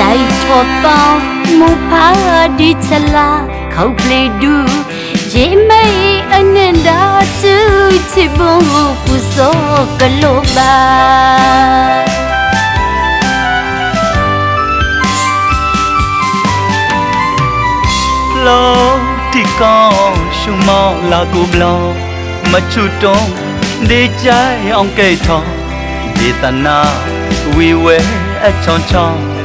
ใจทอต้องมูพาดิชลาเขาเพลดูยิไม่อันเนดาจูชิบูปุโซกโลบาโลที่ก้องชุมองลากูบลองมาชุดตรงดีใจอองเกยทองดีตานาวีเวอชอนชอง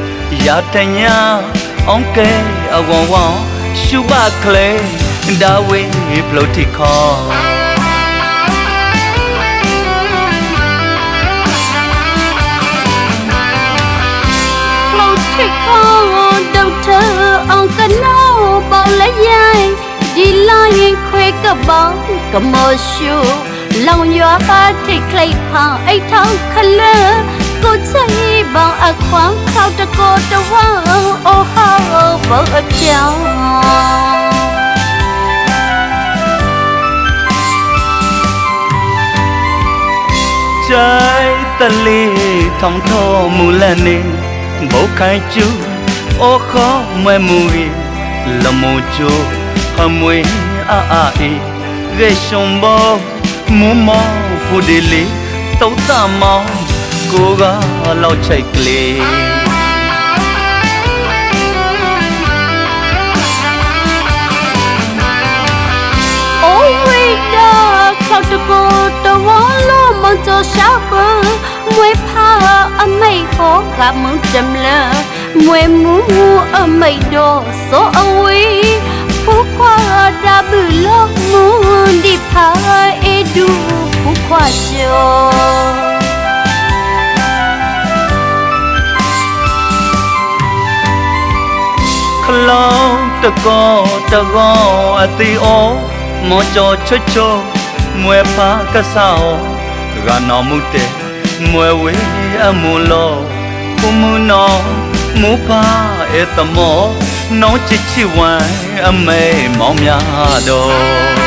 เบาและยายดีลายังคุยกับบ้องกับมอชูลองยัวอาที่ใครพาไอ้ท้องคันเลอก็ใจบางอาความเขาต បងអើខ្វងខោតកោតវ៉ាអូហោបងអើចៅใจตะลีท่องท่อมูลนีบ่ไคจูโอขอมวยมุยละโมจูหมวยอาอาอีเกชมบ่มุมอฟูเดลีตอตามอ ကိုကလောက်ချိတ်ကလေး โอ้ยดาเขาตะโกตะว่าโลมันจะชาบมวยพาอไม่ขอกับมึงจำเลยมวยมูอไม่โดโซเอาไว้ผู้ควาดาบือโลกมูดิพาเอดูผู้ควาจอ လောင်းတကောတကောအတီအောမောကြောချွတ်ချောမွဲဖာကဆောကနောမှုတဲ့မွဲဝေအမူလောကုမနောမူဖာဧတမောနောချစ်ချစ်ဝိုင်းအမေမောင်များတော်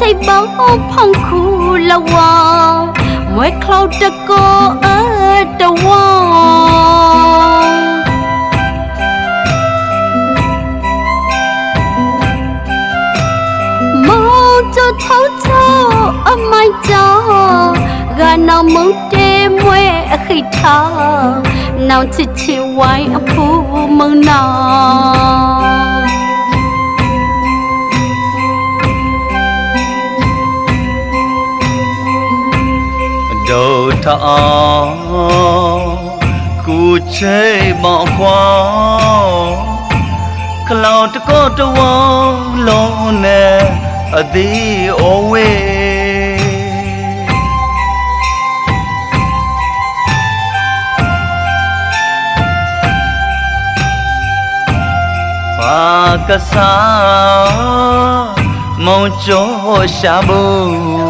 စိတ်ပေါင်းဖောင်းခုလဝမွဲခလောက်တကောအတဝေါမောချောချောချောအမိုက်ချောကနောင်မုန်တဲမွဲအခိထားနောင်ချစ်ချစ်ဝိုင်းအဖိုးမုန်နာ ဒုထောင်ကူချေမောင်ခွာကလောင်တကောတဝလုံးနဲ့အသည်အဝေးပါကစားမုံကျော်ရှာဘူး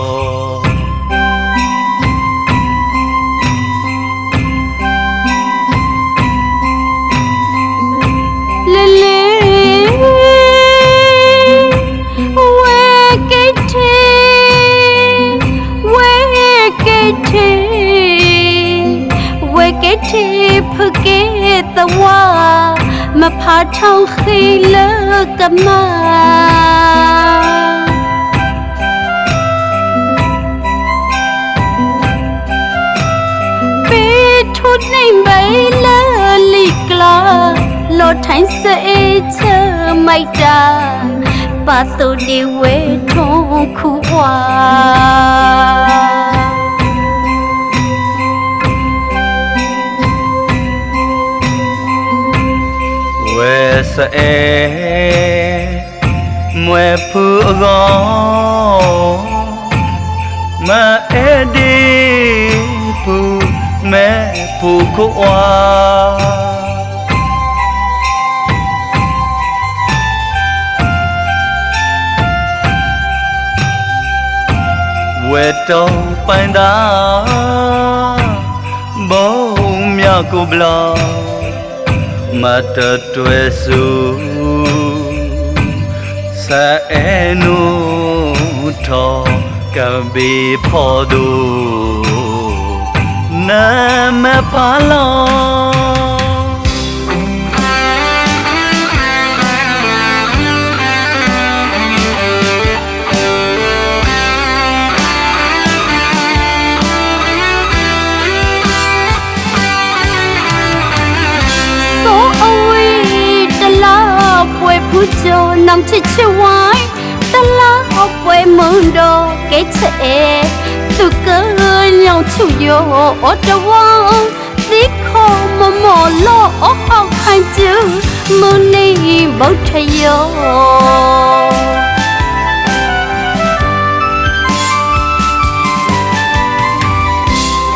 တဝါမဖာထောင်ခိလကမာပေထုနေပဲလလီကလာလလောထိုင်းစေချမိုက်တာပါတူဒီဝဲထုံခုဝါဝဲ စအဲမွဲဖူအကောမအဲဒီဖူမဲဖူကိုဝါဝဲတော့ပိုင်တာဘုံမြကိုဘလော မတတွဲစုစအဲနုထောကံဘီဖို့ဒူနာမပါလော ပွဲဖူးကျော်နမ်ချစ်ချဝိုင်းတလားအပွဲမွန်တော့ကဲချဲသူကညောင်ချူယောအတဝါဒီခေါ်မမော်လောအဟောက်ခိုင်ကျူမနေဘုတ်ထယော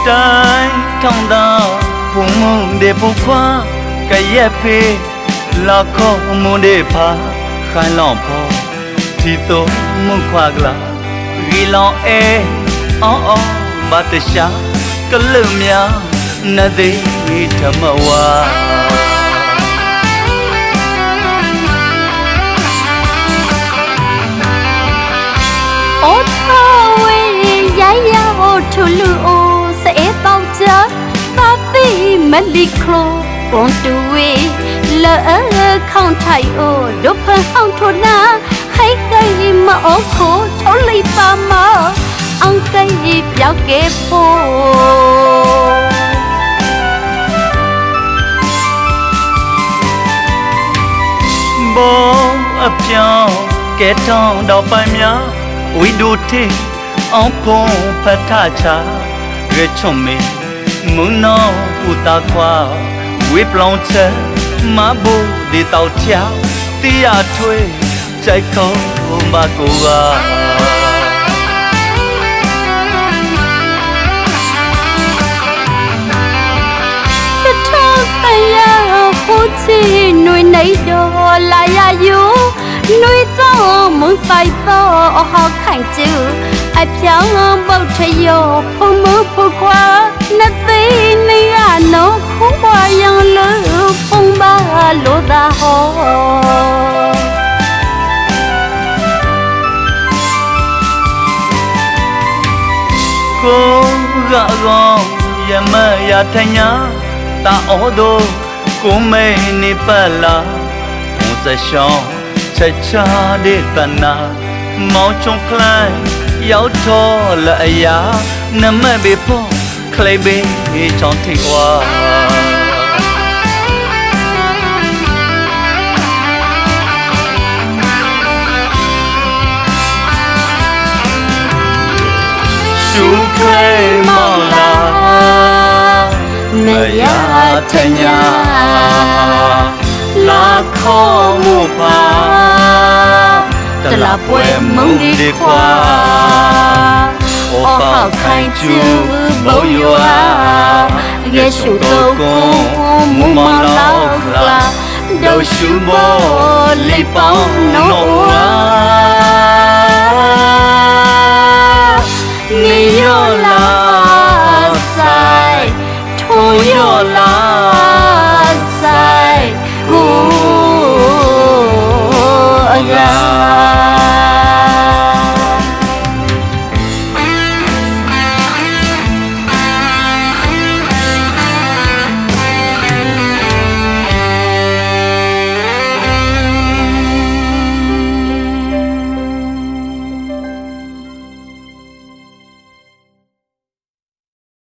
တိုင်းထောင်းတာဘုံမုံ de ပုခွာကရက်ဖေး လာခေါ်မွန် de ဖာခိုင်လောင်ဖောတီတော့မွန်ခွာကလာရီလောင်အဲအော်အော်မတရှာကလမြာနသေးဓမ္မဝါအော်ထားဝေးရိုင်းရဖို့ထူလူအိုစဲပေါက်ချသာတိမလီခလိုပွန်တူဝေး လောခေါန်ထိုင်အိုဒုဖဟောင်းထနာဟိုက်ကိုင်မအောခိုထောလိုက်ပါမအောင်ကိုင်ပြောက်ကဲဖို့ဘောအပြောင်းကဲတောင်းတော့ပိုင်များဝီဒိုတီအောင်ပုံဖတ်ထချာရွေချုံမေမုံနောပူတာခွာဝေပလောင်ချက် မဘူဒီတောက်ချာတီရထွေးကြိုက်ခေါ်မကိုကတထောက်ပရဟိုချီနွေနေတော့လာရယူနွေသောမုန်ဆိုင်သောအဟောက်ခိုင်ကျူအပြောင်းပုတ်ထယော ပါလို့သာဟောကိုကကောယမရထညာတာအောဒိုကိုမဲနေပလာဘုံစရှောင်းချက်ချတဲ့တနာမောင်ချုံခလိုင်းရောက်တော်လအရာန မဘေဖို့ခလေးဘေချောင်းထိဝါရှုခဲမောင်လာမရထညာလာခေါ်မှုပါတလာပွဲမုံဒီခွာအော်ဟောက်ခိုင်ကျူဘောယောယေရှု 你又拉塞，托又拉塞，古呀。